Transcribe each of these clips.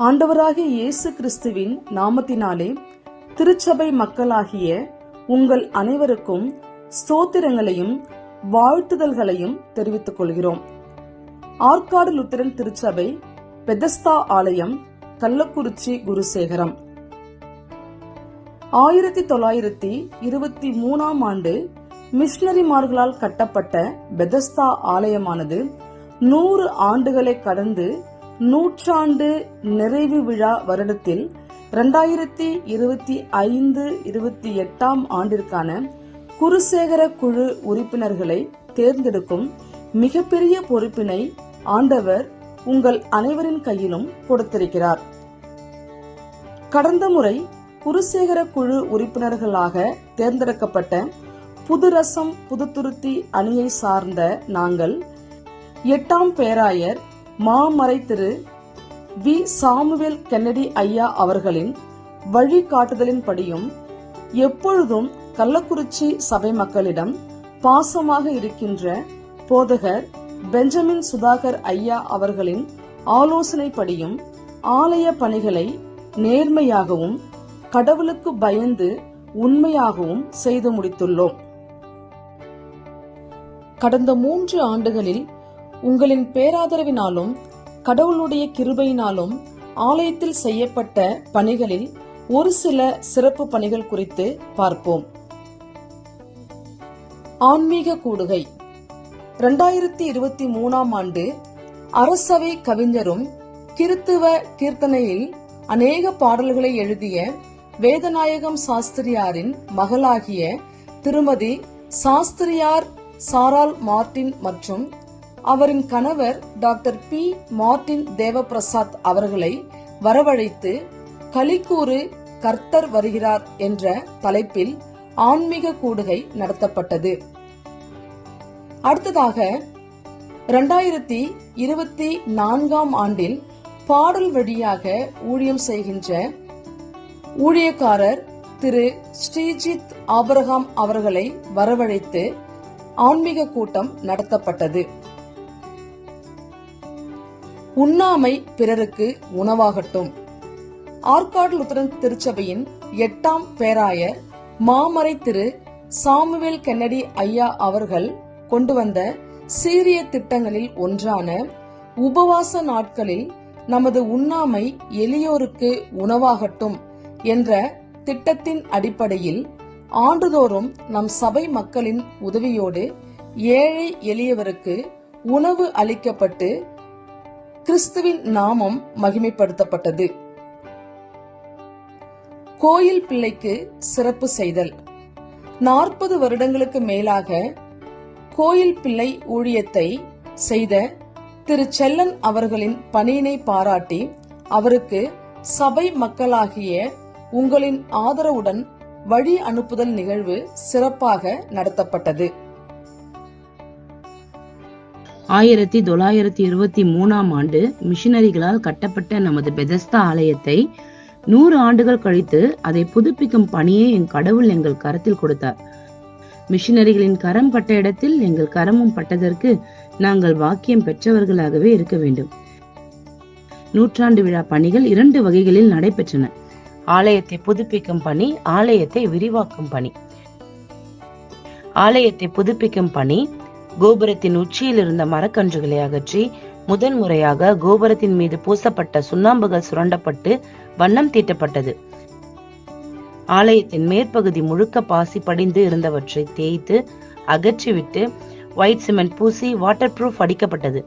ஆண்டவராகிய இயேசு கிறிஸ்துவின் நாமத்தினாலே திருச்சபை மக்களாகிய உங்கள் அனைவருக்கும் ஸ்தோத்திரங்களையும் வாழ்த்துதல்களையும் தெரிவித்துக் கொள்கிறோம். ஆற்காடு லுத்திரன் திருச்சபை பெதஸ்தா ஆலயம் கள்ளக்குறிச்சி குருசேகரம். ஆயிரத்தி தொள்ளாயிரத்தி இருபத்தி மூணாம் ஆண்டு மிஷனரிமார்களால் கட்டப்பட்ட பெதஸ்தா ஆலயமானது நூறு ஆண்டுகளை கடந்து நூற்றாண்டு நிறைவு விழா வருடத்தில் இரண்டாயிரத்தி இருபத்தி ஐந்து இருபத்தி எட்டாம் ஆண்டிற்கான குருசேகர குழு உறுப்பினர்களை தேர்ந்தெடுக்கும் மிகப்பெரிய பொறுப்பினை ஆண்டவர் உங்கள் அனைவரின் கையிலும் கொடுத்திருக்கிறார். கடந்த முறை குருசேகர குழு உறுப்பினர்களாக தேர்ந்தெடுக்கப்பட்ட புதுரசம் புதுத்துருத்தி அணியை சார்ந்த நாங்கள் எட்டாம் பேராயர் மாமறை திரு வி. சாமுவேல் கென்னடி ஐயா அவர்களின் வழிகாட்டுதலின்படியும் எப்பொழுதும் கள்ளக்குறிச்சி சபை மக்களிடம் பாசமாக இருக்கின்ற போதகர் பெஞ்சமின் சுதாகர் ஐயா அவர்களின் ஆலோசனைப்படியும் ஆலய பணிகளை நேர்மையாகவும் கடவுளுக்கு பயந்து உண்மையாகவும் செய்து முடித்துள்ளோம். கடந்த மூன்று ஆண்டுகளில் உங்களின் பேராதரவினாலும் கடவுளுடைய கிருபையினாலும் ஆலயத்தில் செய்யப்பட்ட பணிகளில் ஒரு சில சிறப்பு பணிகள் குறித்து பார்ப்போம். ஆன்மீக கூடுகை. இரண்டாயிரத்தி இருபத்தி மூணாம் ஆண்டு அரசவை கவிஞரும் கிறித்துவ கீர்த்தனையில் அநேக பாடல்களை எழுதிய வேதநாயகம் சாஸ்திரியாரின் மகளாகிய திருமதி சாஸ்திரியார் சாரால் மார்டின் மற்றும் அவரின் கணவர் டாக்டர் பி. மார்டின் தேவபிரசாத் அவர்களை வரவழைத்து கலிக்கூறு கர்த்தர் வருகிறார் என்ற தலைப்பில் ஆன்மீக கூடுகை நடத்தப்பட்டது. அடுத்ததாக இரண்டாயிரத்தி இருபத்தி நான்காம் ஆண்டில் பாடல் வழியாக ஊழியம் செய்கின்ற ஊழியக்காரர் திரு. ஸ்ரீஜித் ஆபரகாம் அவர்களை வரவழைத்து ஆன்மீக கூட்டம் நடத்தப்பட்டது. உண்ணாமை பிறருக்கு உணவாகட்டும். ஆற்காடு லுத்தரன் திருச்சபையின் எட்டாம் பேராயர் மாமறை திரு சாமுவேல் கென்னடி ஐயா அவர்கள் கொண்டு வந்த சீரிய திட்டங்களில் ஒன்றான உபவாச நாட்களில் நமது உண்ணாமை எளியோருக்கு உணவாகட்டும் என்ற திட்டத்தின் அடிப்படையில் ஆண்டுதோறும் நம் சபை மக்களின் உதவியோடு ஏழை எளியவருக்கு உணவு அளிக்கப்பட்டு கிறிஸ்துவின் நாமம் மகிமைப்படுத்தப்பட்டது. கோயில் பிள்ளைக்கு சிறப்பு செய்தல். நாற்பது வருடங்களுக்கு மேலாக கோயில் பிள்ளை ஊழியத்தை செய்த திரு செல்லன் அவர்களின் பணியினை பாராட்டி அவருக்கு சபை மக்களாகிய உங்களின் ஆதரவுடன் வழி அனுப்புதல் நிகழ்வு சிறப்பாக நடத்தப்பட்டது. ஆயிரத்தி தொள்ளாயிரத்தி இருபத்தி மூணாம் ஆண்டு மிஷினரிகளால் கட்டப்பட்ட நமது பெதஸ்தா ஆலயத்தை நூறு ஆண்டுகள் கழித்து அதை புதுப்பிக்கும் பணியை என் கடவுள் எங்கள் கரத்தில் கொடுத்தார். மிஷினரிகளின் கரம் பட்ட இடத்தில் எங்கள் கரமும் பட்டதற்கு நாங்கள் வாக்கியம் பெற்றவர்களாகவே இருக்க வேண்டும். நூற்றாண்டு விழா பணிகள் இரண்டு வகைகளில் நடைபெற்றன. ஆலயத்தை புதுப்பிக்கும் பணி ஆலயத்தை விரிவாக்கும் பணி. ஆலயத்தை புதுப்பிக்கும் பணி கோபுரத்தின் உச்சியில் இருந்த மரக்கன்றுகளை அகற்றி முதன் முறையாக கோபுரத்தின் மீது பூசப்பட்ட சுண்ணாம்புகள் சுரண்டப்பட்டு வண்ணம் தீட்டப்பட்டது. ஆலயத்தின் மேற்பகுதி முழுக்க பாசி படிந்து இருந்தவற்றை தேய்த்து அகற்றிவிட்டு ஒயிட் சிமெண்ட் பூசி வாட்டர் ப்ரூஃப் அடிக்கப்பட்டது.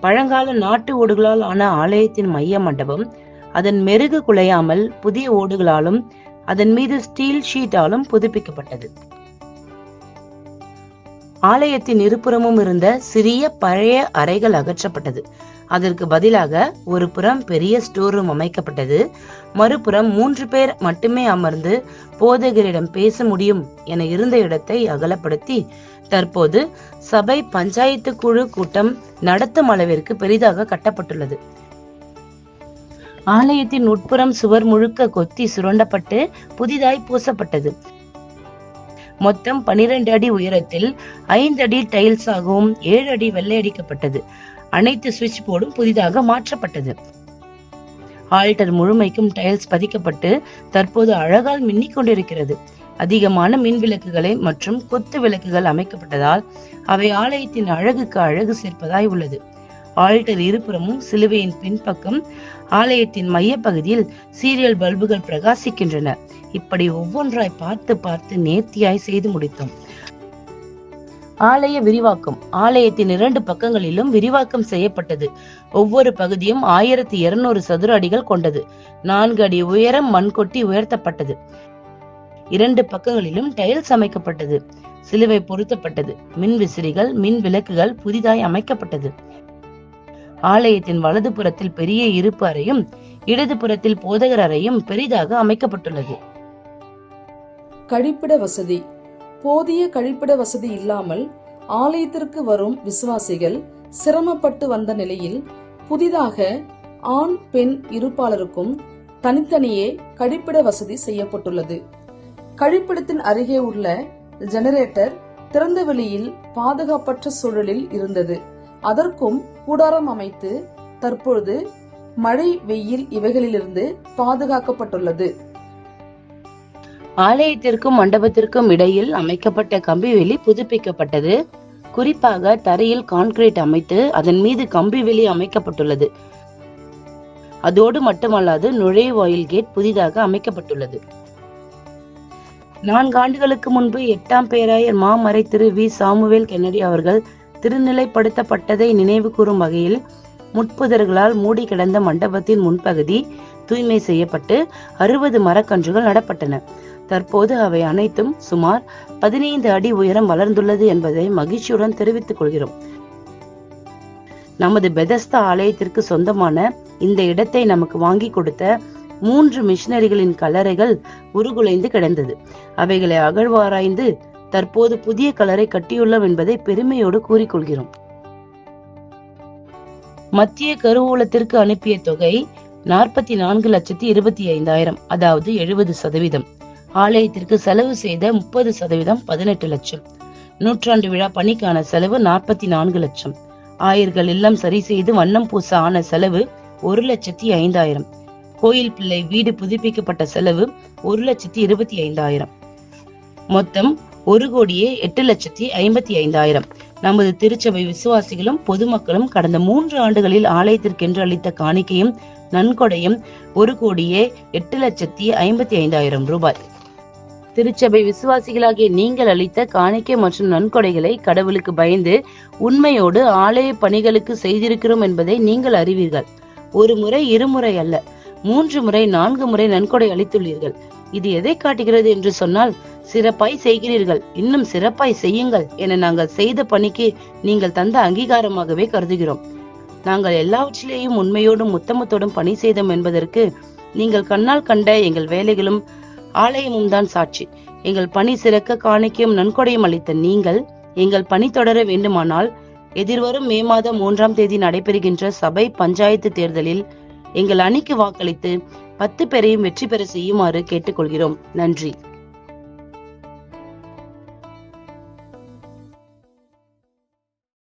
பழங்கால நாட்டு ஓடுகளால் ஆன ஆலயத்தின் மைய மண்டபம் அதன் மெருகு குலையாமல் புதிய ஓடுகளாலும் அதன் மீது ஸ்டீல் ஷீட்டாலும் புதுப்பிக்கப்பட்டது. ஆலயத்தின் இருபுறமும் இருந்த சிறிய பழைய அறைகள் அகற்றப்பட்டது. அதற்கு பதிலாக ஒரு புறம் பெரிய ஸ்டோர் ரூம் அமைக்கப்பட்டது. மறுபுறம் மூன்று பேர் மட்டுமே அமர்ந்து போதகரிடம் பேச முடியும் என இருந்த இடத்தை அகலப்படுத்தி தற்போது சபை பஞ்சாயத்து குழு கூட்டம் நடத்தும் அளவிற்கு பெரிதாக கட்டப்பட்டுள்ளது. ஆலயத்தின் உட்புறம் சுவர் முழுக்க கொத்தி சுரண்டப்பட்டு புதிதாய் பூசப்பட்டது. மொத்தம் 12 அடி உயரத்தில் ஐந்து அடி டைல்ஸாகவும் ஏழு அடி வெள்ளையடிக்கப்பட்டது அனைத்து சுவிட்ச் போர்டும் புதிதாக மாற்றப்பட்டது. ஆல்டர் முழுமைக்கும் டைல்ஸ் பதிக்கப்பட்டு தற்போது அழகால் மின்னிக் கொண்டிருக்கிறது. அதிகமான மின் விளக்குகளை மற்றும் கொத்து விளக்குகள் அமைக்கப்பட்டதால் அவை ஆலயத்தின் அழகுக்கு அழகு சேர்ப்பதாய் உள்ளது. ஆல்டர் இருபுறமும் சிலுவையின் பின்பக்கம் ஆலயத்தின் மையப்பகுதியில் சீரியல் பல்புகள் பிரகாசிக்கின்றன. இப்படி ஒவ்வொன்றாய் பார்த்து பார்த்து நேர்த்தியாய் செய்து முடித்தோம். ஆலய விரிவாக்கம். ஆலயத்தின் இரண்டு பக்கங்களிலும் விரிவாக்கம் செய்யப்பட்டது. ஒவ்வொரு பகுதியும் ஆயிரத்தி இருநூறு சதுர அடிகள் கொண்டது. நான்கு அடி உயரம் மண் கொட்டி உயர்த்தப்பட்டது. இரண்டு பக்கங்களிலும் டைல்ஸ் அமைக்கப்பட்டது. சிலுவை பொருத்தப்பட்டது. மின் விசிறிகள் மின் விளக்குகள் புதிதாய் அமைக்கப்பட்டது. ஆலயத்தின் வலது புறத்தில் பெரிய இருப்பு அறையும் இடது புறத்தில் போதகர் அறையும் பெரிதாக அமைக்கப்பட்டுள்ளது. கழிப்பிட வசதி. போதிய கழிப்பிட வசதி இல்லாமல் ஆலயத்திற்கு வரும் விசுவாசிகள் சிரமப்பட்டு வந்த நிலையில் புதிதாக ஆண் பெண் இருப்பாளருக்கும் தனித்தனியே கழிப்பிட வசதி செய்யப்பட்டுள்ளது. கழிப்பிடத்தின் அருகே உள்ள ஜெனரேட்டர் திறந்த வெளியில் பாதுகாப்பற்ற சூழலில் இருந்தது. அதற்கும் கூடாரம் அமைத்து தற்பொழுது மழை வெயில் இவைகளிலிருந்து பாதுகாக்கப்பட்டுள்ளது. ஆலயத்திற்கும் மண்டபத்திற்கும் இடையில் அமைக்கப்பட்ட கம்பிவேலி புதுப்பிக்கப்பட்டது. குறிப்பாக தரையில் கான்கிரீட் அமைத்து அதன் மீது கம்பிவேலி அமைக்கப்பட்டுள்ளது. அதோடு மட்டுமல்லாது நுழைவாயில் கேட் புதிதாக அமைக்கப்பட்டுள்ளது. நான்கு ஆண்டுகளுக்கு முன்பு எட்டாம் பேராயர் மாமறை திரு வி. சாமுவேல் கென்னடி அவர்கள் திருநிலைப்படுத்தப்பட்டதை நினைவு கூறும் வகையில் முட்புதர்களால் மூடி கிடந்த மண்டபத்தின் முன்பகுதி தூய்மை செய்யப்பட்டு அறுபது மரக்கன்றுகள் நடப்பட்டன. தற்போது அவை அனைத்தும் சுமார் பதினைந்து அடி உயரம் வளர்ந்துள்ளது என்பதை மகிழ்ச்சியுடன் தெரிவித்துக் கொள்கிறோம். நமது பெதஸ்தா ஆலயத்திற்கு சொந்தமான இந்த இடத்தை நமக்கு வாங்கி கொடுத்த மூன்று மிஷினரிகளின் கல்லறைகள் உருகுலைந்து கிடந்தது. அவைகளை அகழ்வாராய்ந்து தற்போது புதிய கலரை கட்டியுள்ளோம் என்பதை பெருமையோடு கூறிக்கொள்கிறோம். மத்திய கருவூலத்திற்கு அனுப்பிய தொகை நாற்பத்தி நான்கு லட்சத்தி இருபத்தி ஐந்தாயிரம் அதாவது எழுபது சதவீதம். ஆலயத்திற்கு செலவு செய்த முப்பது சதவீதம் பதினெட்டு லட்சம். நூற்றாண்டு விழா பணிக்கான செலவு நாற்பத்தி நான்கு லட்சம். ஆயர்கள் இல்லம் சரி செய்து வண்ணம் பூச ஆன செலவு ஒரு லட்சத்தி ஐந்தாயிரம். கோயில் பிள்ளை வீடு புதுப்பிக்கப்பட்ட செலவு ஒரு லட்சத்தி இருபத்தி ஐந்தாயிரம். மொத்தம் ஒரு கோடியே எட்டு லட்சத்தி ஐம்பத்தி ஐந்தாயிரம். நமது திருச்சபை விசுவாசிகளும் பொதுமக்களும் கடந்த மூன்று ஆண்டுகளில் ஆலயத்திற்கென்று அளித்த காணிக்கையும் நன்கொடையும் ஒரு கோடியே எட்டு லட்சத்தி ஐம்பத்தி ஐந்தாயிரம் ரூபாய். திருச்சபை விசுவாசிகளாகிய நீங்கள் அளித்த காணிக்கை மற்றும் நன்கொடைகளை கடவுளுக்கு பயந்து உண்மையோடு ஆலய பணிகளுக்கு செய்திருக்கிறோம் என்பதை நீங்கள் அறிவீர்கள். ஒரு முறை இருமுறை அல்ல மூன்று முறை நான்கு முறை நன்கொடை அளித்துள்ளீர்கள். இது எதை காட்டுகிறது என்று சொன்னால் சிறப்பாய் செய்கிறீர்கள். இன்னும் சிறப்பாய் செய்யுங்கள் என நாங்கள் செய்த பணிக்கு நீங்கள் தந்த அங்கீகாரமாகவே கருதுகிறோம். நாங்கள் எல்லாவற்றிலேயும் உண்மையோடும் உத்தமத்தோடும் பணி செய்தோம் என்பதற்கு நீங்கள் கண்ணால் கண்ட எங்கள் வேலைகளும் ஆலயமும் தான் சாட்சி. எங்கள் பணி சிறக்க காணிக்கையும் நன்கொடையும் அளித்த நீங்கள் எங்கள் பணி தொடர வேண்டுமானால் எதிர்வரும் மே மாதம் மூன்றாம் தேதி நடைபெறுகின்ற சபை பஞ்சாயத்து தேர்தலில் எங்கள் அணிக்கு வாக்களித்து பத்து பேரையும் வெற்றி பெற செய்யுமாறு கேட்டுக்கொள்கிறோம். நன்றி.